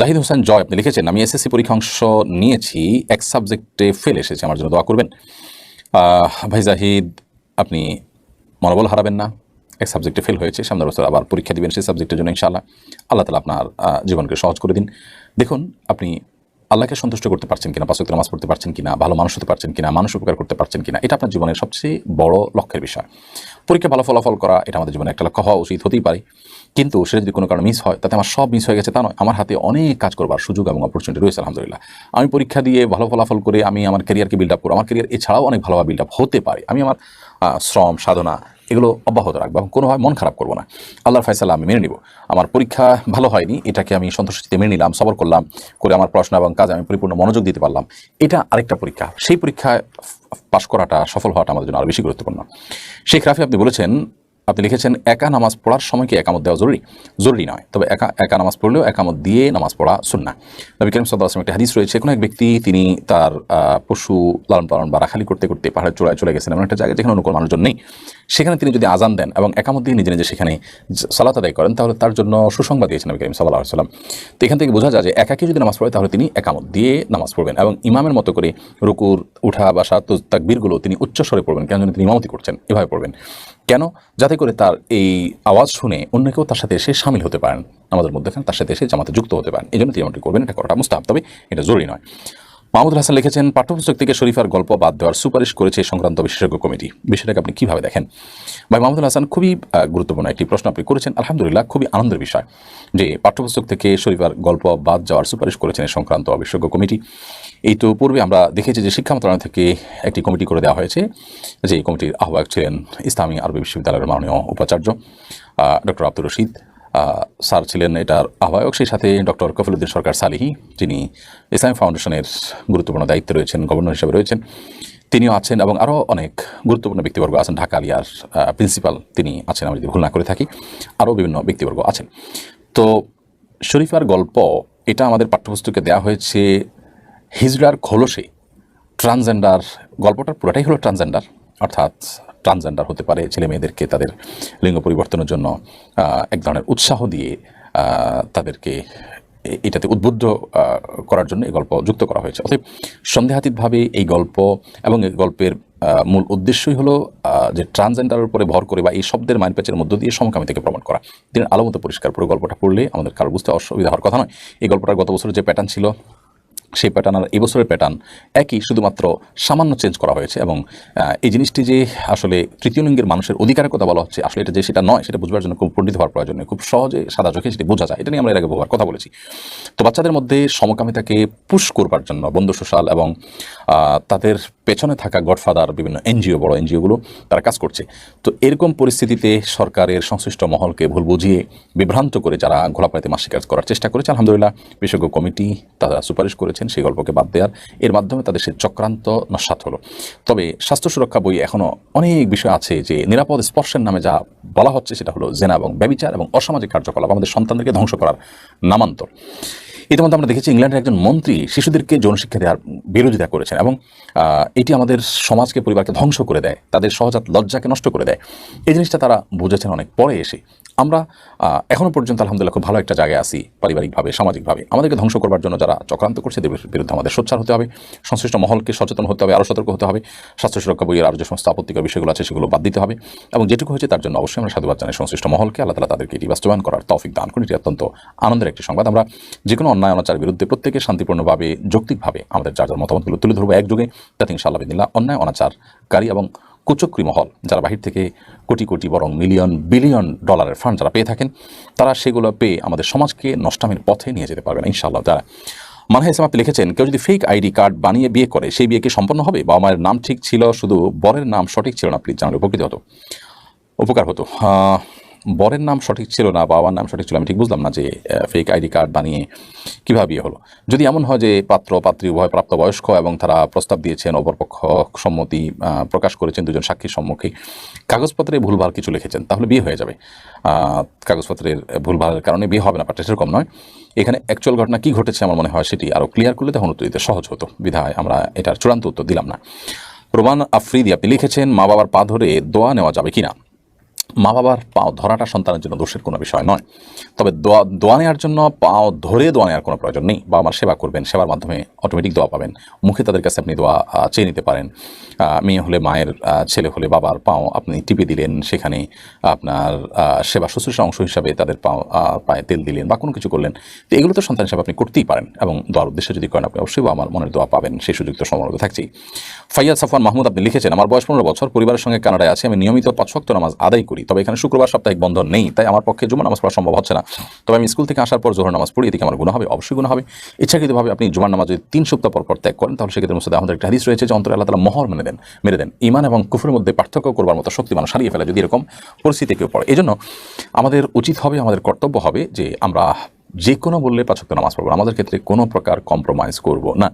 জাহিদ হোসেন জয়, আপনি লিখেছেন, আমি এসএসসি পরীক্ষা অংশ নিয়েছি, এক সাবজেক্টে ফেল এসেছে, আমার জন্য দোয়া করবেন। ভাই জাহিদ, আপনি মনোবল হারাবেন না, এক সাবজেক্টে ফেল হয়েছে, সামনের বছর আবার পরীক্ষা দেবেন সেই সাবজেক্টের জন্য ইনশাআল্লাহ। আল্লাহ তালা আপনার জীবনকে সহজ করে দিন। দেখুন, আপনি আল্লাহকে সন্তুষ্ট করতে পারছেন কিনা, পাঁচ ওয়াক্ত নামাজ পড়তে পারছেন কিনা, ভালো মানুষ হতে পারছেন কিনা, মানুষ উপকার করতে পারছেন কিনা, এটা আপনার জীবনের সবচেয়ে বড় লক্ষ্যের বিষয়। পরীক্ষা ভালো ফলাফল করা, এটা আমাদের জীবনে একটা লক্ষ্য হওয়া উচিত, হতেই পারে। কিন্তু সেটা যদি কোনো কারণে মিস হয়, তাতে আমার সব মিস হয়ে গেছে তা নয়, আমার হাতে অনেক কাজ করবার সুযোগ এবং অপরচুনিটি রয়েছে, আলহামদুলিল্লাহ। আমি পরীক্ষা দিয়ে ভালো ফলাফল করে আমি আমার ক্যারিয়ারকে বিল্ড আপ করব, আমার ক্যারিয়ার এছাড়াও অনেক ভালোভাবে বিল্ড আপ হতে পারে। আমি আমার শ্রম, সাধনা এগুলো অব্যাহত রাখব এবং কোনোভাবে মন খারাপ করব না। আল্লাহর ফয়সালা আমি মেনে নিব। আমার পরীক্ষা ভালো হয়নি, এটাকে আমি সন্তুষ্টিতে মেনে নিলাম, সবর করলাম, করে আমার পড়াশোনা এবং কাজে আমি পরিপূর্ণ মনোযোগ দিতে পারলাম। এটা আরেকটা পরীক্ষা। সেই পরীক্ষায় পাশ করাটা সফল হওয়াটা আমাদের জন্য আরও বেশি গুরুত্বপূর্ণ। শেখ রাফি আপনি বলেছেন আপনি লিখেছেন, একা নামাজ পড়ার সময় কি একামত দেওয়া জরুরি? জরুরি নয়। তবে একা একা নামাজ পড়লেও একামত দিয়ে নামাজ পড়া সুন্না নবী করিম সাল্লাহ আসলাম একটা হাদিস রয়েছে, কোনো এক ব্যক্তি, তিনি তার পশু লালন পালন বা রাখালি করতে করতে পাহাড়ের চূড়ায় চলে গেছেন, এমন একটা জায়গায় যেখানে অন্য কোনো মানুষজন নেই। সেখানে তিনি যদি আজান দেন এবং একামত দিয়ে নিজে নিজে সেখানে সালাত আদায় করেন, তাহলে তার জন্য সুসংবাদ দিয়েছেন নবী করিম সাল্লাহ সাল্লাম তো এখান থেকে বোঝা যায় যে একাকে যদি নামাজ পড়ে, তাহলে তিনি একামত দিয়ে নামাজ পড়বেন এবং ইমামের মতো করে রুকুর উঠা বা সাত তাকবীরগুলো তিনি উচ্চস্বরে পড়বেন, কেন তিনি ইমামতি করছেন, এভাবে পড়বেন। কেন? যাতে করে তার এই আওয়াজ শুনে অন্য কেউ তার সাথে এসে সামিল হতে পারেন। আমাদের মধ্যে তার সাথে এসে জামাতে যুক্ত হতে পারেন। এই জন্য তিনি করবেন, এটা করাটা মুস্তাহাব। তবে এটা জরুরি নয়। মাহমুদুল হাসান লিখেছেন, পাঠ্যপুস্তক থেকে শরীফার গল্প বাদ দেওয়ার সুপারিশ করেছে সংক্রান্ত বিশেষজ্ঞ কমিটি। বিষয়টাকে আপনি কীভাবে দেখেন? ভাই, মাহমুদুল হাসান খুবই গুরুত্বপূর্ণ একটি প্রশ্ন আপনি করেছেন, আলহামদুলিল্লাহ, খুবই আনন্দের বিষয় যে পাঠ্যপুস্তক থেকে শরীফার গল্প বাদ যাওয়ার সুপারিশ করেছেন সংক্রান্ত বিশেষজ্ঞ কমিটি। এই তো পূর্বে আমরা দেখেছি যে শিক্ষা মন্ত্রণালয় থেকে একটি কমিটি করে দেওয়া হয়েছে, যে কমিটির আহ্বায়ক ছিলেন ইসলামী আরবি বিশ্ববিদ্যালয়ের মাননীয় উপাচার্য ডক্টর আব্দুর রশিদ। স্যার ছিলেন এটার আহ্বায়ক, সেই সাথে ডক্টর কফিলুদ্দিন সরকার সালিহি, যিনি ইসলামী ফাউন্ডেশনের গুরুত্বপূর্ণ দায়িত্বে রয়েছেন, গভর্নর হিসেবে রয়েছেন। তিনিও আছেন এবং আরও অনেক গুরুত্বপূর্ণ ব্যক্তিবর্গ আছেন, ঢাকা আলিয়ার প্রিন্সিপাল তিনি আছেন আমি যদি ভুল না করে থাকি, আরও বিভিন্ন ব্যক্তিবর্গ আছেন। তো শরীফার গল্প, এটা আমাদের পাঠ্যপুস্তকে দেওয়া হয়েছে হিজড়ার খোলসে, ট্রান্সজেন্ডার, গল্পটার পুরোটাই হলো ট্রান্সজেন্ডার, অর্থাৎ ট্রান্সজেন্ডার হতে পারে ছেলে মেয়েদেরকে তাদের লিঙ্গ পরিবর্তনের জন্য এক ধরনের উৎসাহ দিয়ে তাদেরকে এটাতে উদ্বুদ্ধ করার জন্য এই গল্প যুক্ত করা হয়েছে। অতএব সন্দেহাতীতভাবে এই গল্প এবং এই গল্পের মূল উদ্দেশ্যই হলো যে ট্রান্সজেন্ডারের উপরে ভর করে বা এই শব্দের মাইনপ্যাচের মধ্য দিয়ে সমকামিতাকে প্রমাণ করা। তিনি আলোমতো পরিষ্কার পুরো গল্পটা পড়লে আমাদের কারও বুঝতে অসুবিধা হওয়ার কথা নয়। এই গল্পটার গত বছরের যে প্যাটার্ন ছিল সেই প্যাটার্ন আর এবছরের প্যাটার্ন একই, শুধুমাত্র সামান্য চেঞ্জ করা হয়েছে এবং এই জিনিসটি যে আসলে তৃতীয় লিঙ্গের মানুষের অধিকারের কথা বলা হচ্ছে, আসলে এটা যে সেটা নয়, সেটা বুঝবার জন্য খুব পণ্ডিত হওয়ার প্রয়োজন খুব সহজে, সাদা চোখে সেটি বোঝা যায়। এটা নিয়ে আমরা এর আগে কথা বলেছি। তো বাচ্চাদের মধ্যে সমকামিতাকে পুশ করবার জন্য বন্ধু সোশ্যাল এবং তাদের পেছনে থাকা গডফাদার বিভিন্ন এনজিও, বড় এনজিওগুলো তারা কাজ করছে। তো এরকম পরিস্থিতিতে সরকারের সংশ্লিষ্ট মহলকে ভুল বুঝিয়ে বিভ্রান্ত করে যারা ঘোলাপাড়িতে মাসিক কাজ করার চেষ্টা করেছে, আলহামদুলিল্লাহ, বিশেষজ্ঞ কমিটি তারা সুপারিশ করেছেন, সেই গল্পকে বাদ দেওয়ার এর মাধ্যমে তাদের সে চক্রান্ত নস্বাত হলো। তবে স্বাস্থ্য সুরক্ষা বই এখনও অনেক বিষয় আছে যে নিরাপদ স্পর্শের নামে যা বলা হচ্ছে সেটা হলো জেনা এবং ব্যবিচার এবং অসামাজিক কার্যকলাপ, আমাদের সন্তানদেরকে ধ্বংস করার নামান্তর। ইতিমধ্যে আমরা দেখেছি ইংল্যান্ডের একজন মন্ত্রী শিশুদেরকে যৌন শিক্ষা দেওয়ার বিরোধিতা করেছেন এবং এটি আমাদের সমাজকে, পরিবারকে ধ্বংস করে দেয়, তাদের সহজাত লজ্জাকে নষ্ট করে দেয়। এই জিনিসটা তারা বুঝেছেন অনেক পরে এসে। আমরা এখনও পর্যন্ত আলহামদুলিল্লাহ খুব ভালো একটা জায়গায় আছি পারিবারিকভাবে, সামাজিকভাবে। আমাদেরকে ধ্বংস করবার জন্য যারা চক্রান্ত করছে, এদের বিরুদ্ধে আমাদের সোচ্চার হতে হবে, সংশ্লিষ্ট মহলকে সচেতন হতে হবে আরও সতর্ক হতে হবে স্বাস্থ্য সুরক্ষা বইয়ের আরও যে সমস্ত আপত্তিকর বিষয়গুলো আছে, সেগুলো বাদ দিতে হবে এবং যেটুকু হয়েছে তার জন্য অবশ্যই আমরা সাধুবাদ জানাই। সংশ্লিষ্ট মহলকে আল্লাহ তালা তাদেরকে এটি বাস্তবায়ন করার তৌফিক দান করি এটি অত্যন্ত আনন্দের একটি সংবাদ। আমরা যে কোনো অন্যায় অনাচার বিরুদ্ধে প্রত্যেকে শান্তিপূর্ণভাবে, যৌক্তিকভাবে আমাদের যার যার মতামতগুলো তুলে ধরবো একযোগে। যাতে ইনশাআল্লাহ বিদিল্লা অন্যায়, অনাচারকারী এবং কুচক্রী মহল, যারা বাহির থেকে কোটি কোটি বরং মিলিয়ন, বিলিয়ন ডলারের ফান্ড যারা পেয়ে থাকেন, তারা সেগুলো পেয়ে আমাদের সমাজকে নষ্টামের পথে নিয়ে যেতে পারবেন ইনশাআল্লাহ। তারা মানহা ইসলাম আপনি লিখেছেন, কেউ যদি ফেক আইডি কার্ড বানিয়ে বিয়ে করে, সেই বিয়ে কি সম্পন্ন হবে? বা মায়ের নাম ঠিক ছিল, শুধু বরের নাম সঠিক ছিল না প্লিজ জানালে উপকৃত হতো। উপকার হতো। বরের নাম সঠিক ছিল না, বাবার নাম সঠিক ছিল আমি ঠিক বুঝলাম না যে ফেক আইডি কার্ড বানিয়ে কীভাবে বিয়ে হলো। যদি এমন হয় যে পাত্র, পাত্রী, উভয় প্রাপ্তবয়স্ক এবং তারা প্রস্তাব দিয়েছেন, অপরপক্ষ সম্মতি প্রকাশ করেছেন, দুজন সাক্ষীর সম্মুখে কাগজপত্রে ভুলভাল কিছু লিখেছেন, তাহলে বিয়ে হয়ে যাবে। কাগজপত্রের ভুলভালের কারণে বিয়ে হবে না বাট সেরকম নয়। এখানে অ্যাকচুয়াল ঘটনা কী ঘটেছে আমার মনে হয় সেটি আরও ক্লিয়ার করলে তখন উত্তর দিতে সহজ হতো। বিধায় আমরা এটার চূড়ান্ত উত্তর দিলাম না। রোমান আফ্রিদি, আপনি লিখেছেন মা বাবার পা ধরে দোয়া নেওয়া যাবে কিনা? মা বাবার পাও ধরাটা সন্তানের জন্য দোষের কোনো বিষয় নয়। তবে দোয়া দোয়া নেওয়ার জন্য পাও ধরে দোয়া নেওয়ার কোনো প্রয়োজন নেই। বাবা মার সেবা করবেন, সেবার মাধ্যমে অটোমেটিক দোয়া পাবেন। মুখে তাদের কাছে আপনি দোয়া চেয়ে নিতে পারেন। মেয়ে হলে মায়ের ছেলে হলে বাবার পাও আপনি টিপে দিলেন, সেখানে আপনার সেবা শুশ্রূষা অংশ হিসাবে তাদের পাও পায়ে তেল দিলেন বা কোনো কিছু করলেন। তো এগুলো তো সন্তান হিসাবে আপনি করতেই পারেন এবং দোয়ার উদ্দেশ্যে যদি করেন, আপনি অবশ্যই আমার মনের দোয়া পাবেন। সেই সুযোগ তো সমর্থ থাকছেই। ফাইয়াদ সাফওয়ান মাহমুদ, আপনি লিখেছেন, আমার বয়স পনেরো বছর, পরিবারের সঙ্গে কানাডায় আছি। আমি নিয়মিত পাঁচ নামাজ আদায় করি। তবে এখানে শুক্রবার সাপ্তাহিক বন্ধ নেই, তাই আমার পক্ষে জুমা নামাজ পড়া সম্ভব হচ্ছে না। তবে আমি স্কুল থেকে আসার পর জোহর নামাজ পড়ি, এদিকে আমার গুণ হবে, অবশ্যই গুণ হবে। ইচ্ছাকৃতভাবে আপনি জুমার নামাজ যদি তিন সপ্তাহ পর পর ত্যাগ করেন, তাহলে সেক্ষেত্রে মুসাদ আমাদের একটা হাদিস রয়েছে যে অন্তরে আল্লাহ তালা মহর মেনে দেন, মেরে দেন। ইমান এবং কুফুরের মধ্যে পার্থক্য করবার মতো শক্তি মানুষ হারিয়ে ফেলে যদি এরকম পরিস্থিতি কেউ পড়ে। এই জন্য আমাদের উচিত হবে, আমাদের কর্তব্য হবে যে আমরা যে কোনো বললে পাঁচক্ত নামাজ পড়ব। আমাদের ক্ষেত্রে কোনো প্রকার কম্প্রোমাইজ করব না।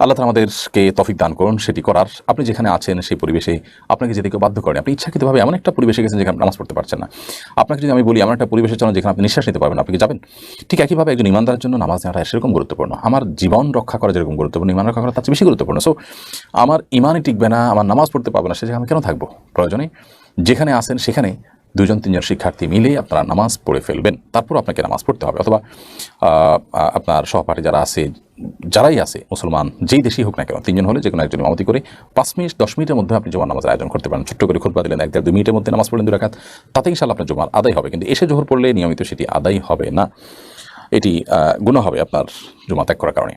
আল্লাহ তালা আমাদেরকে তফিক দান করুন, সেটি করার। আপনি যেখানে আছেন সেই পরিবেশে আপনাকে যেতে কেউ বাধ্য করেন, আপনি ইচ্ছাকৃতভাবে এমন একটা পরিবেশে গেছেন যেখানে নামাজ পড়তে পারছেন না। আপনাকে যদি আমি বলি, এমন একটা পরিবেশের জন্য যেখানে আপনি নিঃশ্বাস নিতে পারবেন আপনি যাবেন? ঠিক একইভাবে একজন ইমানদারের জন্য নামাজ নেওয়াটা সেরকম গুরুত্বপূর্ণ। আমার জীবন রক্ষা করা যেরকম গুরুত্বপূর্ণ, ইমান রক্ষা করা তার বেশি গুরুত্বপূর্ণ। সো আমার ইমানই টিকবে না, আমার নামাজ পড়তে পারবে না, সে জায়গায় আমি কেন থাকব? প্রয়োজনে যেখানে আসেন সেখানে দুজন, তিনজন শিক্ষার্থী মিলে আপনারা নামাজ পড়ে ফেলবেন। তারপর আপনাকে নামাজ পড়তে হবে অথবা আপনার সহপাঠী যারা আছে, যারাই আছে, মুসলমান, যেই দেশেই হোক না কেন, তিনজন হলে যে কোনো একজন ইমামতি করে পাঁচ মিনিট, দশ মিনিটের মধ্যে আপনি জোয়ার নামাজের আয়োজন করতে পারেন। ছোট্ট করে খুতবা দিলেন, এক দেড়, দুই মিনিটের মধ্যে নামাজ পড়লেন দুরাকাত তাতে ইনশাল্লাহ আপনার জোয়ার আদায় হবে। কিন্তু এসে জোহর পড়লে নিয়মিত সেটি আদায় হবে না। এটি গুণ হবে আপনার জমা ত্যাগ করার কারণে।